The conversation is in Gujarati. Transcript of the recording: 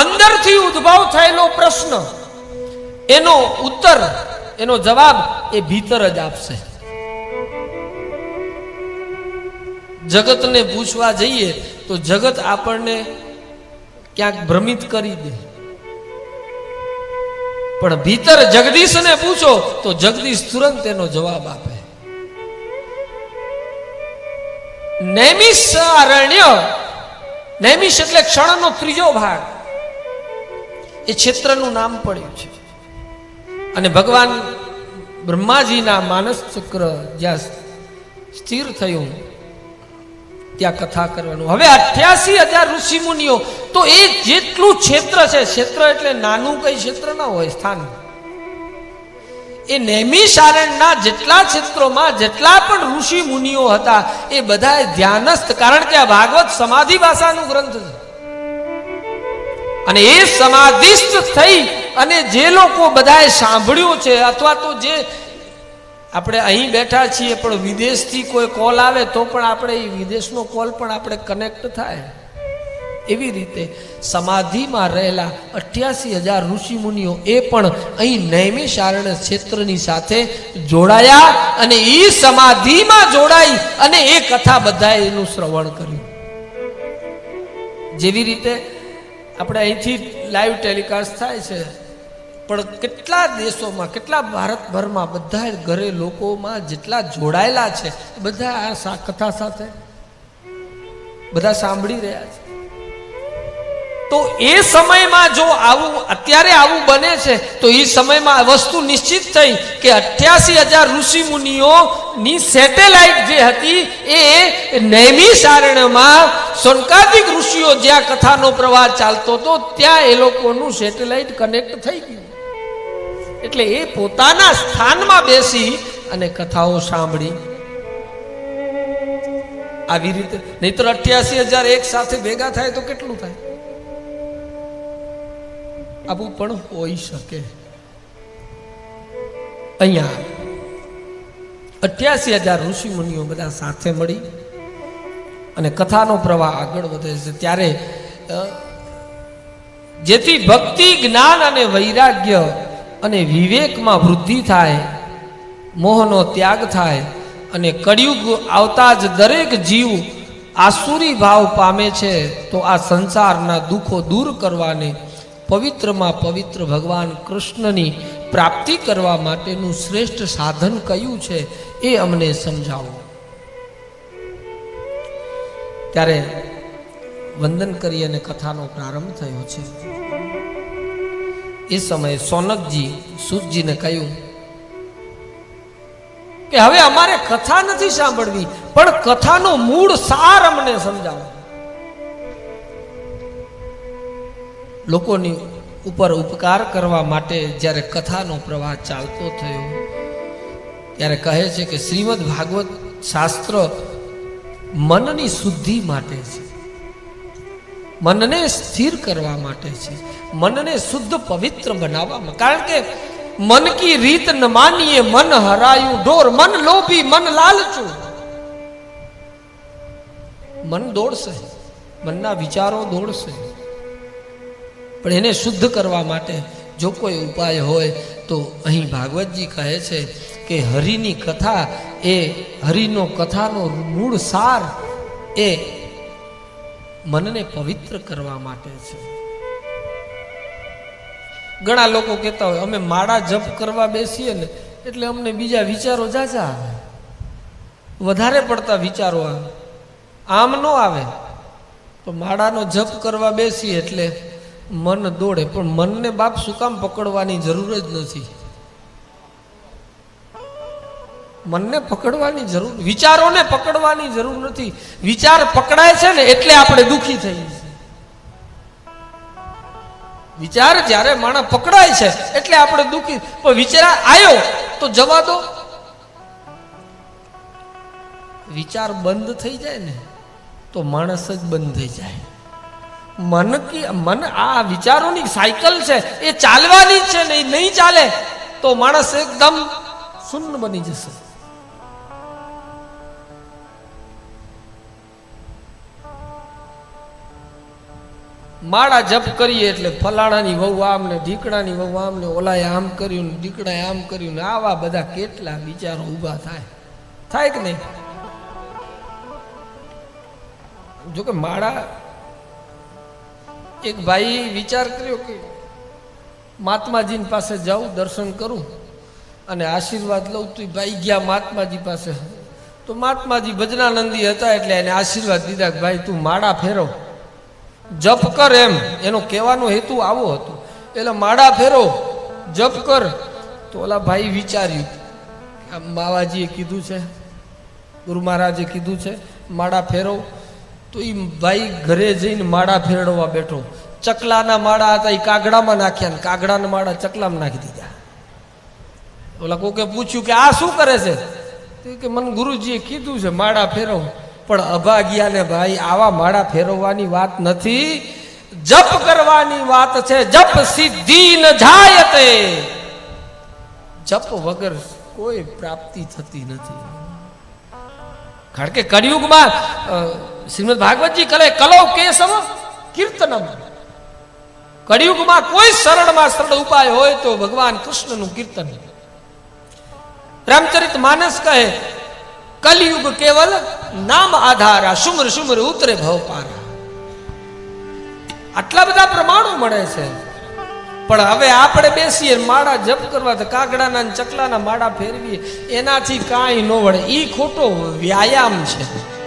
અંદરથી ઉદ્ભવ થયેલો પ્રશ્ન. એનો ઉત્તર, એનો જવાબ એ ભીતર જ આપશે. જગતને પૂછવા જઈએ તો જગત આપણને ક્યાંક ભ્રમિત કરી દે. પણ ભીતર જગદીશને પૂછો તો જગદીશ તુરંત એનો જવાબ આપે. નૈમિષ અરણ્ય નૈમિષ એટલે ક્ષણનો ત્રીજો ભાગ. એ ક્ષેત્રનું નામ પડ્યું છે. અને ભગવાન બ્રહ્માજીના માનસ ચક્ર જ્યાં સ્થિર થયું, ત્યાં કથા કરવાનું. હવે અઠ્યાસી હજાર ઋષિ મુનિઓ, તો એ જેટલું ક્ષેત્ર છે, ક્ષેત્ર એટલે નાનું કઈ ક્ષેત્ર ના હોય, સ્થાન. એ નૈમિષારણ્યના જેટલા ક્ષેત્રોમાં, જેટલા પણ ઋષિ મુનિઓ હતા, એ બધા ધ્યાનસ્થ, કારણ કે આ ભાગવત સમાધિ ભાષાનું ગ્રંથ છે. અને એ સમાધિસ્થ થઈ અને જે લોકો બધાએ સાંભળ્યું છે, અથવા તો જે આપણે અહીં બેઠા છીએ, પણ વિદેશથી કોઈ કોલ આવે, તો પણ આપણે એ વિદેશનો કોલ પણ આપણે કનેક્ટ થાય. એવી રીતે સમાધિમાં રહેલા અઠ્યાસી હજાર ઋષિમુનિઓ એ પણ અહીં નૈમિષારણ્ય ક્ષેત્રની સાથે જોડાયા અને એ સમાધિમાં જોડાઈ અને એ કથા બધાએ એનું શ્રવણ કર્યું. જેવી રીતે આપણે અહીંથી લાઈવ ટેલિકાસ્ટ થાય છે. પણ કેટલા દેશોમાં, કેટલા ભારતભરમાં બધા ઘરે લોકોમાં જેટલા જોડાયેલા છે બધા આ કથા સાથે, બધા સાંભળી રહ્યા છે. તો એ સમયમાં જો આવું અત્યારે આવું બને છે, તો એ સમયમાં વસ્તુ નિશ્ચિત થઈ કે અઠ્યાસી હજાર ઋષિ મુનિઓની સેટેલાઇટ જે હતી, એ નૈમિષારણ્યમાં સોનકાદિક ઋષિઓ જ્યાં કથાનો પ્રવાહ ચાલતો હતો, ત્યાં એ લોકોનું સેટેલાઇટ કનેક્ટ થઈ ગયું. એટલે એ પોતાના સ્થાનમાં બેસી અને કથાઓ સાંભળી. આવી રીતે નહીતર અઠ્યાસી હજાર એક સાથે ભેગા થાય તો કેટલું થાય? આવું પણ હોઈ શકે. અહીંયા અઠ્યાસી હજાર ઋષિ મુનિઓ બધા સાથે મળી અને કથાનો પ્રવાહ આગળ વધે છે. ત્યારે જેથી ભક્તિ, જ્ઞાન અને વૈરાગ્ય અને વિવેકમાં વૃદ્ધિ થાય, મોહનો ત્યાગ થાય અને કળિયુગ આવતા જ દરેક જીવ આસુરી ભાવ પામે છે, તો આ સંસારના દુઃખો દૂર કરવાને પવિત્રમાં પવિત્ર ભગવાન કૃષ્ણની પ્રાપ્તિ કરવા માટેનું શ્રેષ્ઠ સાધન કયું છે એ અમને સમજાવો. ત્યારે વંદન કરી અને કથાનો પ્રારંભ થયો છે. એ સમયે સોનકજી સુતજીને કહ્યું કે હવે અમારે કથા નથી સાંભળવી, પણ કથાનો મૂળ સાર અમને સમજાવો. લોકોની ઉપર ઉપકાર કરવા માટે જ્યારે કથાનો પ્રવાહ ચાલતો થયો, ત્યારે કહે છે કે શ્રીમદ ભાગવત શાસ્ત્ર મનની શુદ્ધિ માટે છે. મનને સ્થિર કરવા માટે છે. મનને શુદ્ધ પવિત્ર બનાવવામાં કારણ કે મન કી રીત ન માનીએ, મન હરાયું ઢોર, મન લોભી, મન લાલચું. મન દોડશે, મનના વિચારો દોડશે. પણ એને શુદ્ધ કરવા માટે જો કોઈ ઉપાય હોય, તો અહીં ભાગવતજી કહે છે કે હરિની કથા એ હરિનો કથાનો મૂળ સાર એ મનને પવિત્ર કરવા માટે છે. ઘણા લોકો કહેતા હોય, અમે માળા જપ કરવા બેસીએ ને, એટલે અમને બીજા વિચારો જાજા આવે. વધારે પડતા વિચારો આવે. આમ નો આવે. તો માળાનો જપ કરવા બેસીએ એટલે મન દોડે, પણ મનને બાપ શું કામ પકડવાની જરૂર જ નથી. મનને પકડવાની જરૂર, વિચારોને પકડવાની જરૂર નથી. વિચાર પકડાય છે ને, એટલે આપણે દુઃખી થઈએ વિચાર જ્યારે માણસ પકડાય છે, એટલે આપણે દુઃખી, પણ વિચાર આવ્યો તો જવા દો. વિચાર બંધ થઈ જાય ને, તો માણસ જ બંધ થઈ જાય. મન મન આ વિચારોની સાયકલ છે, એ ચાલવાની જ છે ને એ નહીં ચાલે, તો માણસ એકદમ શૂન્ય બની જશે. માળા જપ કરીએ એટલે ફલાણાની વહુ આમ ને ઢીકણાની વહુ આમ ને ઓલાએ આમ કર્યું ને ઢીકણાએ આમ કર્યું ને આવા બધા કેટલા વિચારો ઊભા થાય. થાય કે નહીં? જોકે માળા એક ભાઈ વિચાર કર્યો કે મહાત્માજીની પાસે જાઉં, દર્શન કરું અને આશીર્વાદ લઉં તો ભાઈ ગયા મહાત્માજી પાસે. તો મહાત્માજી ભજનાનંદી હતા એટલે એને આશીર્વાદ દીધા કે ભાઈ તું માળા ફેરો. જપ કર એમ. એનો કહેવાનો હેતુ આવો હતો. એટલે માળા ફેરો, જપ કર. તો ઓલા ભાઈ વિચાર્યું આ માવાજીએ કીધું છે, ગુરુ મહારાજે કીધું છે, માળા ફેરવ તો એ ભાઈ ઘરે જઈને માળા ફેરવવા બેઠો. ચકલાના માળા હતા એ કાગડામાં નાખ્યા ને કાગડાના માળા ચકલામાં નાખી દીધા. ઓલા કોકે પૂછ્યું કે, આ શું કરે છે? તો કે, મને ગુરુજીએ કીધું છે, માળા ફેરવ. પણ અભાગ્યા ને ભાઈ, આવા માળા ફેરવવાની વાત નથી. જપ કરવાની વાત છે, જપ સિદ્ધિ ન જાય તે. જપ વગર કોઈ પ્રાપ્તિ થતી નથી. કારણ કે કળિયુગમાં શ્રીમદ ભાગવતજી કલે કલો કેશવ કીર્તનમ. કળિયુગમાં કોઈ સરળમાં સરળ ઉપાય હોય તો ભગવાન કૃષ્ણનું કીર્તન. રામચરિત માનસ કહે, કલયુગ કેવલ નામ આધારા સુમર સુમર ઉતરે ભવપારા આટલા બધા પ્રમાણો મળે છે. પણ હવે આપણે બેસીએ, માળા જપ કરવા તો કાગડાના ચકલાના માળા ફેરવીએ. એનાથી કાંઈ ન વળે. એ ખોટો વ્યાયામ છે.